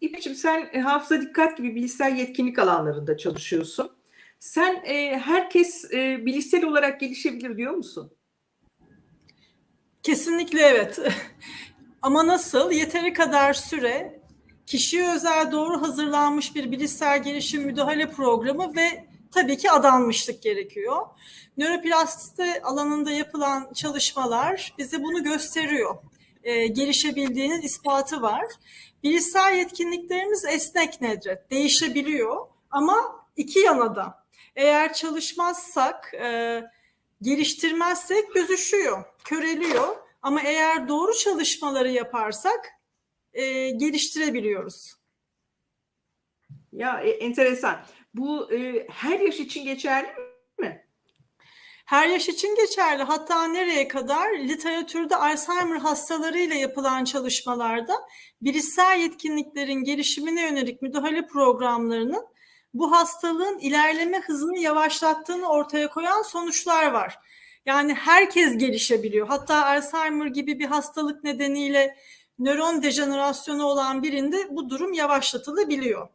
İpek'ciğim sen e, hafıza dikkat gibi bilişsel yetkinlik alanlarında çalışıyorsun. Sen e, herkes e, bilişsel olarak gelişebilir diyor musun? Kesinlikle evet. Ama nasıl? Yeteri kadar süre, kişiye özel doğru hazırlanmış bir bilişsel gelişim müdahale programı ve tabii ki adanmışlık gerekiyor. Nöroplastisite alanında yapılan çalışmalar bize bunu gösteriyor. Ee, gelişebildiğinin ispatı var. Bilişsel yetkinliklerimiz esnek Nedret, değişebiliyor ama iki yana da. Eğer çalışmazsak, e, geliştirmezsek gözüşüyor, köreliyor. Ama eğer doğru çalışmaları yaparsak e, geliştirebiliyoruz. Ya e, enteresan. Bu e, her yaş için geçerli mi? Her yaş için geçerli. Hatta nereye kadar literatürde Alzheimer hastalarıyla yapılan çalışmalarda bilişsel yetkinliklerin gelişimine yönelik müdahale programlarının bu hastalığın ilerleme hızını yavaşlattığını ortaya koyan sonuçlar var. Yani herkes gelişebiliyor. Hatta Alzheimer gibi bir hastalık nedeniyle nöron dejenerasyonu olan birinde bu durum yavaşlatılabiliyor.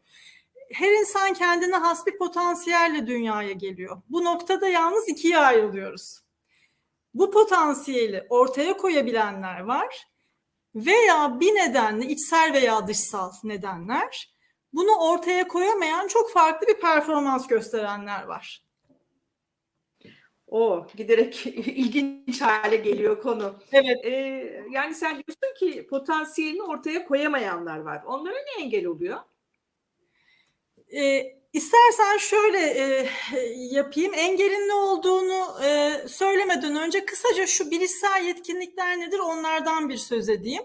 Her insan kendine has bir potansiyelle dünyaya geliyor. Bu noktada yalnız ikiye ayrılıyoruz. Bu potansiyeli ortaya koyabilenler var veya bir nedenle içsel veya dışsal nedenler bunu ortaya koyamayan çok farklı bir performans gösterenler var. O giderek ilginç hale geliyor konu. Evet. E, yani sen diyorsun ki potansiyelini ortaya koyamayanlar var. Onlara ne engel oluyor? E, istersen şöyle e, yapayım. Engelin ne olduğunu e, söylemeden önce kısaca şu bilişsel yetkinlikler nedir onlardan bir söz edeyim.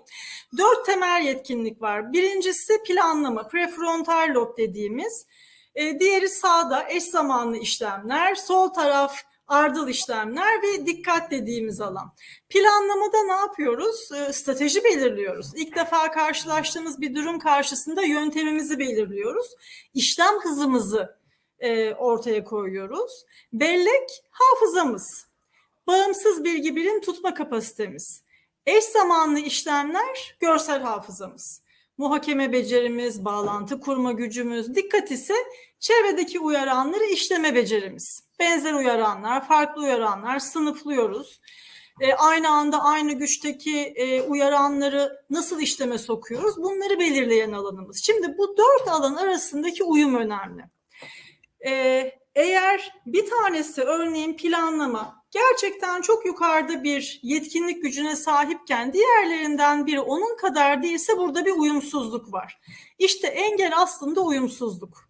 Dört temel yetkinlik var. Birincisi planlama, prefrontal lob dediğimiz. E, diğeri sağda eş zamanlı işlemler, sol taraf ardıl işlemler ve dikkat dediğimiz alan. Planlamada ne yapıyoruz? E, strateji belirliyoruz. İlk defa karşılaştığımız bir durum karşısında yöntemimizi belirliyoruz. İşlem hızımızı e, ortaya koyuyoruz. Bellek hafızamız. Bağımsız bilgi birim tutma kapasitemiz. Eş zamanlı işlemler görsel hafızamız. Muhakeme becerimiz, bağlantı kurma gücümüz, dikkat ise çevredeki uyaranları işleme becerimiz. Benzer uyaranlar, farklı uyaranlar sınıflıyoruz. E, aynı anda aynı güçteki e, uyaranları nasıl işleme sokuyoruz? Bunları belirleyen alanımız. Şimdi bu dört alan arasındaki uyum önemli. E, eğer bir tanesi örneğin planlama gerçekten çok yukarıda bir yetkinlik gücüne sahipken diğerlerinden biri onun kadar değilse burada bir uyumsuzluk var. İşte engel aslında uyumsuzluk.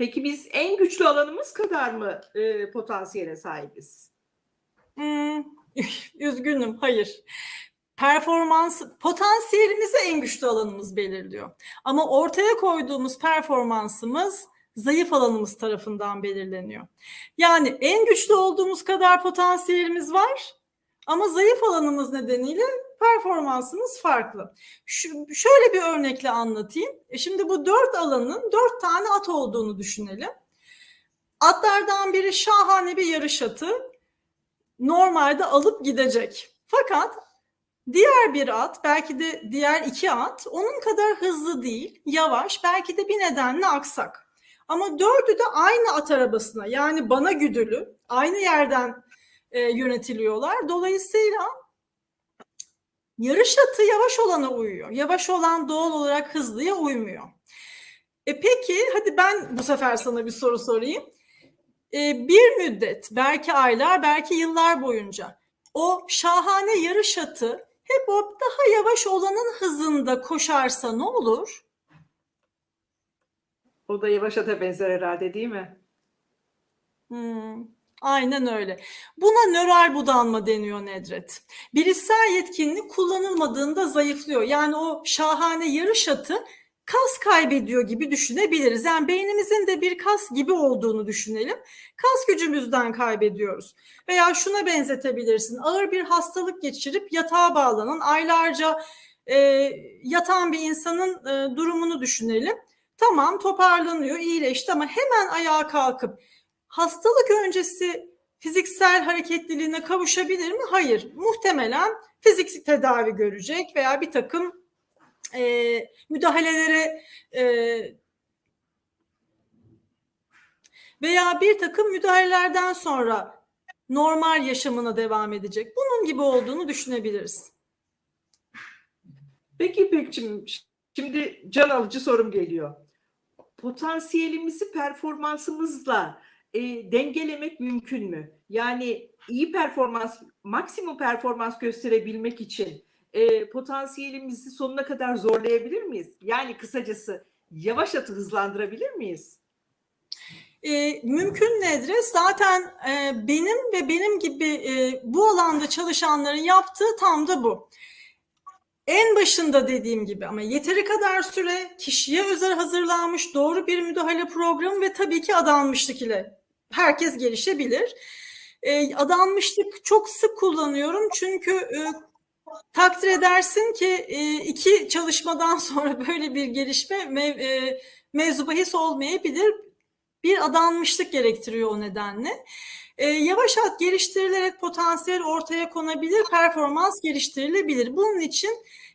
Peki biz en güçlü alanımız kadar mı e, potansiyele sahibiz? Hmm, üzgünüm, hayır. Performans, potansiyelimizi en güçlü alanımız belirliyor. Ama ortaya koyduğumuz performansımız zayıf alanımız tarafından belirleniyor. Yani en güçlü olduğumuz kadar potansiyelimiz var ama zayıf alanımız nedeniyle performansımız farklı. Şu, şöyle bir örnekle anlatayım. E şimdi bu dört alanın dört tane at olduğunu düşünelim. Atlardan biri şahane bir yarış atı. Normalde alıp gidecek. Fakat diğer bir at, belki de diğer iki at onun kadar hızlı değil, yavaş, belki de bir nedenle aksak. Ama dördü de aynı at arabasına yani bana güdülü aynı yerden e, yönetiliyorlar. Dolayısıyla yarış atı yavaş olana uyuyor. Yavaş olan doğal olarak hızlıya uymuyor. E peki hadi ben bu sefer sana bir soru sorayım. E, bir müddet belki aylar belki yıllar boyunca o şahane yarış atı hep o daha yavaş olanın hızında koşarsa ne olur? O da yavaş ata benzer herhalde değil mi? Hmm, aynen öyle. Buna nöral budanma deniyor Nedret. Bilişsel yetkinlik kullanılmadığında zayıflıyor. Yani o şahane yarış atı kas kaybediyor gibi düşünebiliriz. Yani beynimizin de bir kas gibi olduğunu düşünelim. Kas gücümüzden kaybediyoruz. Veya şuna benzetebilirsin. Ağır bir hastalık geçirip yatağa bağlanan, aylarca e, yatan bir insanın e, durumunu düşünelim. Tamam toparlanıyor, iyileşti ama hemen ayağa kalkıp hastalık öncesi fiziksel hareketliliğine kavuşabilir mi? Hayır. Muhtemelen fiziksel tedavi görecek veya bir takım e, müdahalelere e, veya bir takım müdahalelerden sonra normal yaşamına devam edecek. Bunun gibi olduğunu düşünebiliriz. Peki İpek'cim şimdi can alıcı sorum geliyor. Potansiyelimizi performansımızla e, dengelemek mümkün mü? Yani iyi performans, maksimum performans gösterebilmek için e, potansiyelimizi sonuna kadar zorlayabilir miyiz? Yani kısacası yavaş atı hızlandırabilir miyiz? E, mümkün nedir? Zaten e, benim ve benim gibi e, bu alanda çalışanların yaptığı tam da bu. En başında dediğim gibi ama yeteri kadar süre, kişiye özel hazırlanmış doğru bir müdahale programı ve tabii ki adanmışlık ile herkes gelişebilir. E, adanmışlık çok sık kullanıyorum çünkü e, takdir edersin ki e, iki çalışmadan sonra böyle bir gelişme mev, e, mevzu bahis olmayabilir. Bir adanmışlık gerektiriyor o nedenle. E, yavaş at geliştirilerek potansiyel ortaya konabilir, performans geliştirilebilir. Bunun için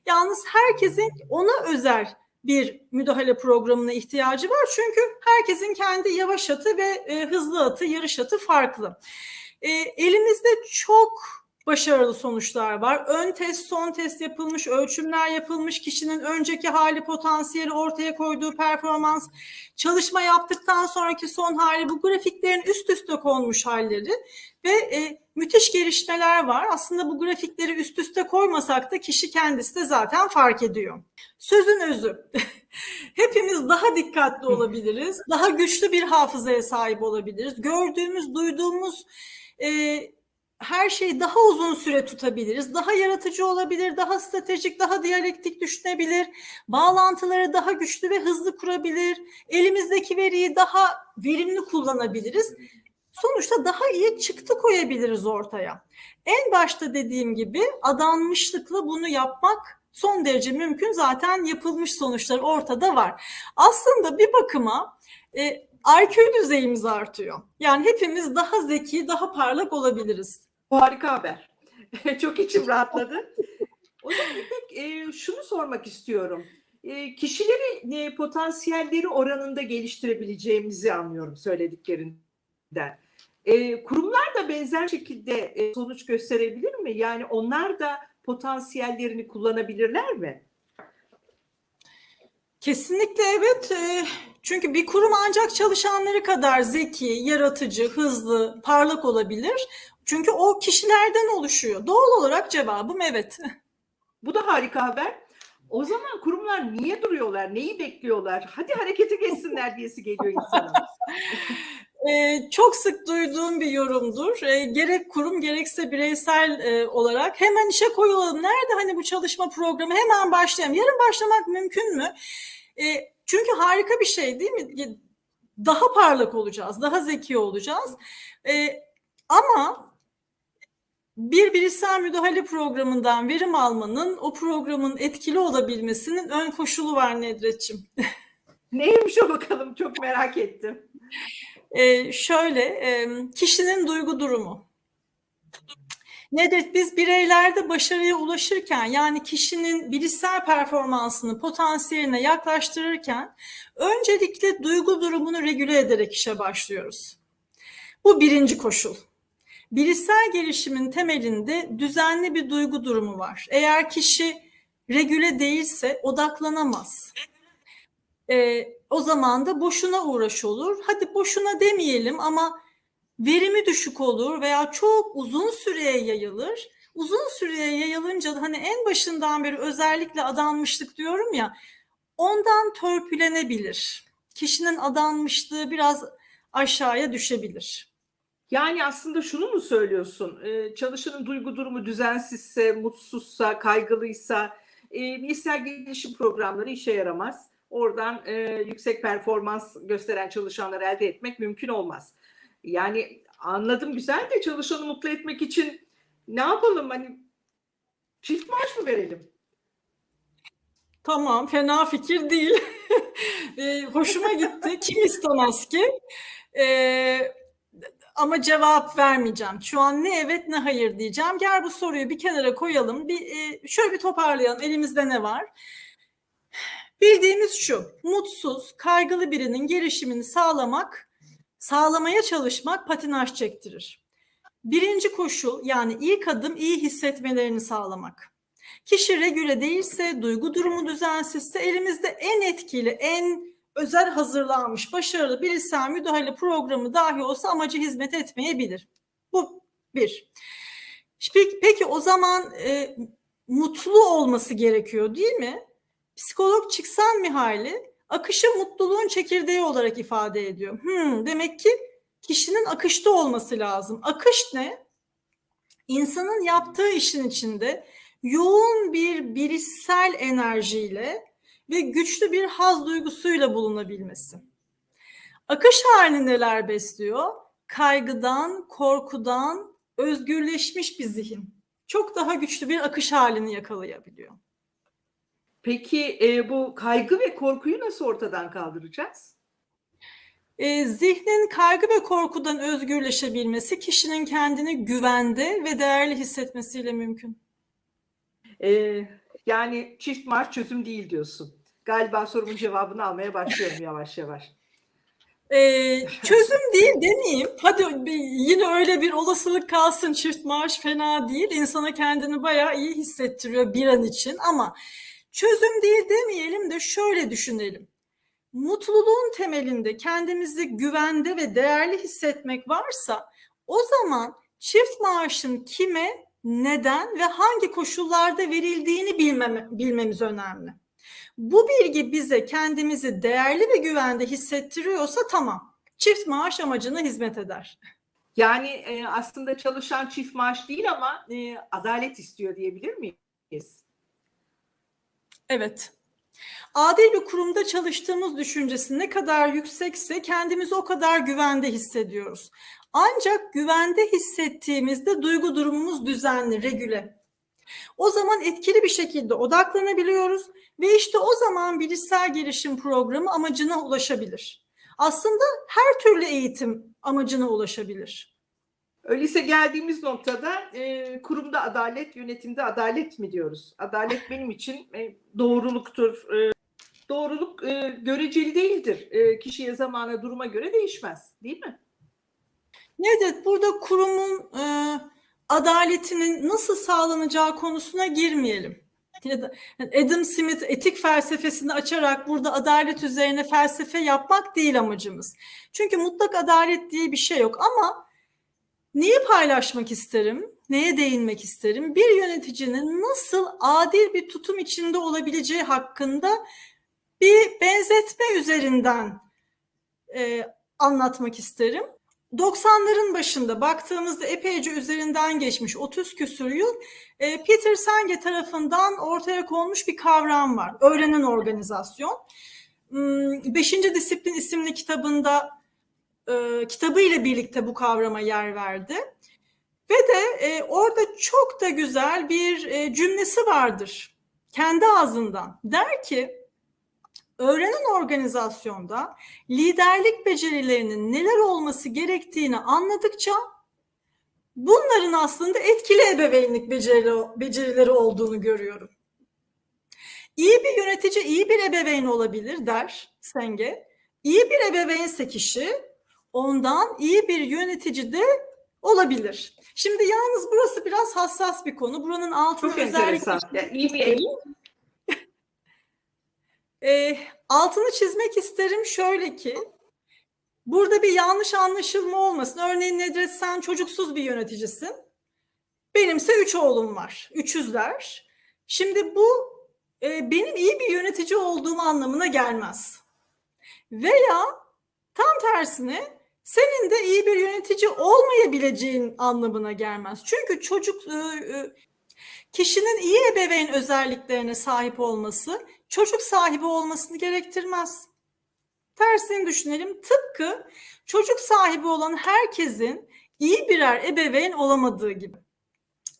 yalnız herkesin ona özel bir müdahale programına ihtiyacı var. Çünkü herkesin kendi yavaş atı ve e, hızlı atı, yarış atı farklı. E, elimizde çok başarılı sonuçlar var. Ön test, son test yapılmış, ölçümler yapılmış, kişinin önceki hali, potansiyeli ortaya koyduğu performans, çalışma yaptıktan sonraki son hali, bu grafiklerin üst üste konmuş halleri ve e, müthiş gelişmeler var. Aslında bu grafikleri üst üste koymasak da kişi kendisi de zaten fark ediyor. Sözün özü. Hepimiz daha dikkatli olabiliriz, daha güçlü bir hafızaya sahip olabiliriz. Gördüğümüz, duyduğumuz e, her şeyi daha uzun süre tutabiliriz. Daha yaratıcı olabilir, daha stratejik, daha diyalektik düşünebilir. Bağlantıları daha güçlü ve hızlı kurabilir. Elimizdeki veriyi daha verimli kullanabiliriz. Sonuçta daha iyi çıktı koyabiliriz ortaya. En başta dediğim gibi adanmışlıkla bunu yapmak son derece mümkün. Zaten yapılmış sonuçlar ortada var. Aslında bir bakıma e, IQ düzeyimiz artıyor. Yani hepimiz daha zeki, daha parlak olabiliriz. Harika haber. Çok içim rahatladı. O zaman İpek e, şunu sormak istiyorum. E, kişileri e, potansiyelleri oranında geliştirebileceğimizi anlıyorum söylediklerinden. E, kurumlar da benzer şekilde e, sonuç gösterebilir mi? Yani onlar da potansiyellerini kullanabilirler mi? Kesinlikle evet. E, çünkü bir kurum ancak çalışanları kadar zeki, yaratıcı, hızlı, parlak olabilir. Çünkü o kişilerden oluşuyor. Doğal olarak cevabım evet. Bu da harika haber. O zaman kurumlar niye duruyorlar? Neyi bekliyorlar? Hadi harekete geçsinler diyesi geliyor insana. Ee, çok sık duyduğum bir yorumdur. Ee, gerek kurum gerekse bireysel e, olarak hemen işe koyulalım. Nerede hani bu çalışma programı hemen başlayalım. Yarın başlamak mümkün mü? E, çünkü harika bir şey değil mi? Daha parlak olacağız, daha zeki olacağız. E, ama bir bilişsel müdahale programından verim almanın o programın etkili olabilmesinin ön koşulu var Nedret'ciğim. Neymiş o bakalım çok merak ettim. Ee, şöyle e, kişinin duygu durumu. Nedret biz bireylerde başarıya ulaşırken yani kişinin bilişsel performansını potansiyeline yaklaştırırken öncelikle duygu durumunu regüle ederek işe başlıyoruz. Bu birinci koşul. Bilişsel gelişimin temelinde düzenli bir duygu durumu var. Eğer kişi regüle değilse odaklanamaz. Ee, o zaman da boşuna uğraş olur. Hadi boşuna demeyelim ama verimi düşük olur veya çok uzun süreye yayılır. Uzun süreye yayılınca da hani en başından beri özellikle adanmışlık diyorum ya ondan törpülenebilir. Kişinin adanmışlığı biraz aşağıya düşebilir. Yani aslında şunu mu söylüyorsun? Ee, çalışanın duygu durumu düzensizse, mutsuzsa, kaygılıysa e, bilişsel gelişim programları işe yaramaz. Oradan e, yüksek performans gösteren çalışanları elde etmek mümkün olmaz. Yani anladım güzel de çalışanı mutlu etmek için ne yapalım? Hani çift maaş mı verelim? Tamam, fena fikir değil. e, hoşuma gitti. Kim istemez ki? E, ama cevap vermeyeceğim. Şu an ne evet ne hayır diyeceğim. Gel bu soruyu bir kenara koyalım. Bir e, şöyle bir toparlayalım. Elimizde ne var? Bildiğimiz şu, mutsuz, kaygılı birinin gelişimini sağlamak, sağlamaya çalışmak patinaj çektirir. Birinci koşul yani ilk adım iyi hissetmelerini sağlamak. Kişi regüle değilse, duygu durumu düzensizse elimizde en etkili, en özel hazırlanmış, başarılı bilişsel müdahale programı dahi olsa amacı hizmet etmeyebilir. Bu bir. Peki, peki o zaman e, mutlu olması gerekiyor değil mi? Psikolog Çıksan Mihaly akışı mutluluğun çekirdeği olarak ifade ediyor. Hmm, demek ki kişinin akışta olması lazım. Akış ne? İnsanın yaptığı işin içinde yoğun bir bilişsel enerjiyle ve güçlü bir haz duygusuyla bulunabilmesi. Akış halini neler besliyor? Kaygıdan, korkudan özgürleşmiş bir zihin. Çok daha güçlü bir akış halini yakalayabiliyor. Peki e, bu kaygı ve korkuyu nasıl ortadan kaldıracağız? E, zihnin kaygı ve korkudan özgürleşebilmesi kişinin kendini güvende ve değerli hissetmesiyle mümkün. E, yani çift marş çözüm değil diyorsun. Galiba sorumun cevabını almaya başlıyorum yavaş yavaş. Ee, çözüm değil demeyeyim. Hadi yine öyle bir olasılık kalsın çift maaş fena değil. İnsana kendini bayağı iyi hissettiriyor bir an için ama çözüm değil demeyelim de şöyle düşünelim. Mutluluğun temelinde kendimizi güvende ve değerli hissetmek varsa o zaman çift maaşın kime, neden ve hangi koşullarda verildiğini bilmem, bilmemiz önemli. Bu bilgi bize kendimizi değerli ve güvende hissettiriyorsa tamam. Çift maaş amacına hizmet eder. Yani e, aslında çalışan çift maaş değil ama e, adalet istiyor diyebilir miyiz? Evet. Adil bir kurumda çalıştığımız düşüncesi ne kadar yüksekse kendimizi o kadar güvende hissediyoruz. Ancak güvende hissettiğimizde duygu durumumuz düzenli, regüle. O zaman etkili bir şekilde odaklanabiliyoruz ve işte o zaman bilişsel gelişim programı amacına ulaşabilir. Aslında her türlü eğitim amacına ulaşabilir. Öyleyse geldiğimiz noktada e, kurumda adalet, yönetimde adalet mi diyoruz? Adalet benim için e, doğruluktur. E, doğruluk e, göreceli değildir. E, kişiye, zamana, duruma göre değişmez. Değil mi? Evet, burada kurumun e, adaletinin nasıl sağlanacağı konusuna girmeyelim. Adam Smith etik felsefesini açarak burada adalet üzerine felsefe yapmak değil amacımız. Çünkü mutlak adalet diye bir şey yok ama neyi paylaşmak isterim, neye değinmek isterim? Bir yöneticinin nasıl adil bir tutum içinde olabileceği hakkında bir benzetme üzerinden e, anlatmak isterim. 90'ların başında baktığımızda epeyce üzerinden geçmiş 30 küsur yıl e, Peter Senge tarafından ortaya konmuş bir kavram var. Öğrenen organizasyon. Hmm, Beşinci Disiplin isimli kitabında e, kitabı ile birlikte bu kavrama yer verdi. Ve de e, orada çok da güzel bir e, cümlesi vardır. Kendi ağzından. Der ki öğrenen organizasyonda liderlik becerilerinin neler olması gerektiğini anladıkça bunların aslında etkili ebeveynlik becerileri, becerileri olduğunu görüyorum. İyi bir yönetici iyi bir ebeveyn olabilir der Senge. İyi bir ebeveynse kişi ondan iyi bir yönetici de olabilir. Şimdi yalnız burası biraz hassas bir konu. Buranın altını Çok özellikle. Yani iyi bir E, altını çizmek isterim şöyle ki burada bir yanlış anlaşılma olmasın. Örneğin Nedret sen çocuksuz bir yöneticisin. Benimse üç oğlum var. Üçüzler. Şimdi bu e, benim iyi bir yönetici olduğum anlamına gelmez. Veya tam tersine senin de iyi bir yönetici olmayabileceğin anlamına gelmez. Çünkü çocuk e, e, kişinin iyi ebeveyn özelliklerine sahip olması çocuk sahibi olmasını gerektirmez. Tersini düşünelim. Tıpkı çocuk sahibi olan herkesin iyi birer ebeveyn olamadığı gibi.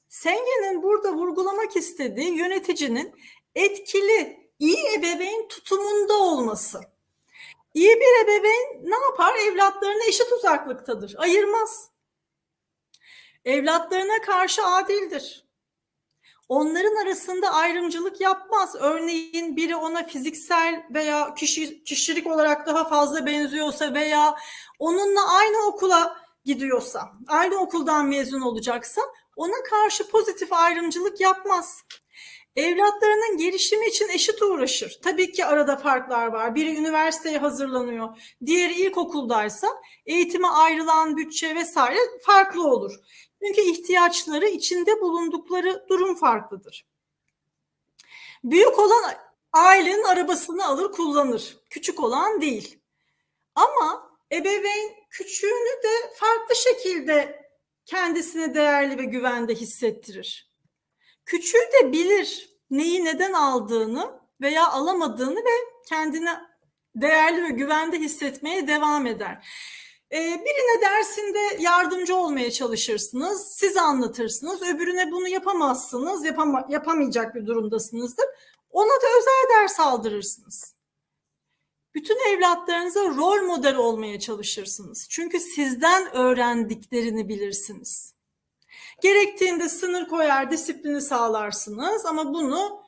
Senge'nin burada vurgulamak istediği yöneticinin etkili, iyi ebeveyn tutumunda olması. İyi bir ebeveyn ne yapar? Evlatlarına eşit uzaklıktadır. Ayırmaz. Evlatlarına karşı adildir. onların arasında ayrımcılık yapmaz. Örneğin biri ona fiziksel veya kişi, kişilik olarak daha fazla benziyorsa veya onunla aynı okula gidiyorsa, aynı okuldan mezun olacaksa ona karşı pozitif ayrımcılık yapmaz. Evlatlarının gelişimi için eşit uğraşır. Tabii ki arada farklar var. Biri üniversiteye hazırlanıyor, diğeri ilkokuldaysa eğitime ayrılan bütçe vesaire farklı olur. Çünkü ihtiyaçları içinde bulundukları durum farklıdır. Büyük olan ailenin arabasını alır kullanır. Küçük olan değil. Ama ebeveyn küçüğünü de farklı şekilde kendisine değerli ve güvende hissettirir. Küçüğü de bilir neyi neden aldığını veya alamadığını ve kendine değerli ve güvende hissetmeye devam eder. Ee, birine dersinde yardımcı olmaya çalışırsınız, siz anlatırsınız, öbürüne bunu yapamazsınız, yapama, yapamayacak bir durumdasınızdır. Ona da özel ders aldırırsınız. Bütün evlatlarınıza rol model olmaya çalışırsınız. Çünkü sizden öğrendiklerini bilirsiniz. Gerektiğinde sınır koyar, disiplini sağlarsınız ama bunu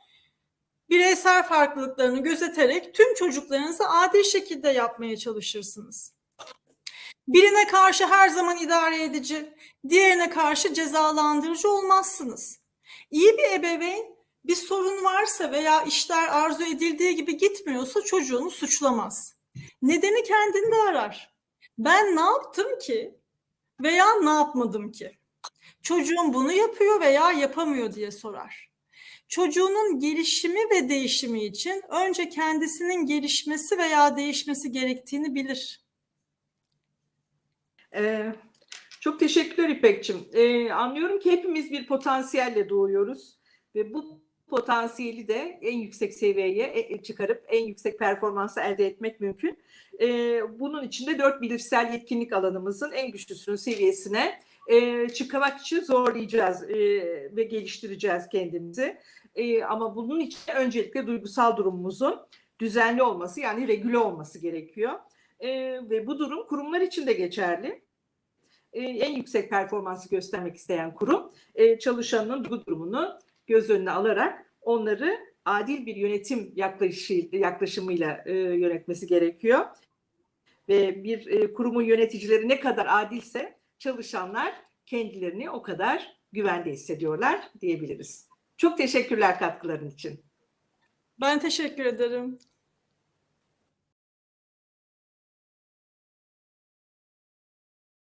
bireysel farklılıklarını gözeterek tüm çocuklarınıza adil şekilde yapmaya çalışırsınız. Birine karşı her zaman idare edici, diğerine karşı cezalandırıcı olmazsınız. İyi bir ebeveyn bir sorun varsa veya işler arzu edildiği gibi gitmiyorsa çocuğunu suçlamaz. Nedeni kendinde arar. Ben ne yaptım ki veya ne yapmadım ki? Çocuğum bunu yapıyor veya yapamıyor diye sorar. Çocuğunun gelişimi ve değişimi için önce kendisinin gelişmesi veya değişmesi gerektiğini bilir. Ee, çok teşekkürler İpekçim. Ee, anlıyorum ki hepimiz bir potansiyelle doğuyoruz ve bu potansiyeli de en yüksek seviyeye e, çıkarıp en yüksek performansı elde etmek mümkün. Ee, bunun için de dört bilişsel yetkinlik alanımızın en güçlüsünün seviyesine e, çıkmak için zorlayacağız e, ve geliştireceğiz kendimizi. E, ama bunun için öncelikle duygusal durumumuzun düzenli olması yani regüle olması gerekiyor. E, ve bu durum kurumlar için de geçerli. E, en yüksek performansı göstermek isteyen kurum e, çalışanının duygu durumunu göz önüne alarak onları adil bir yönetim yaklaşığı, yaklaşımıyla e, yönetmesi gerekiyor. Ve bir e, kurumun yöneticileri ne kadar adilse çalışanlar kendilerini o kadar güvende hissediyorlar diyebiliriz. Çok teşekkürler katkıların için. Ben teşekkür ederim.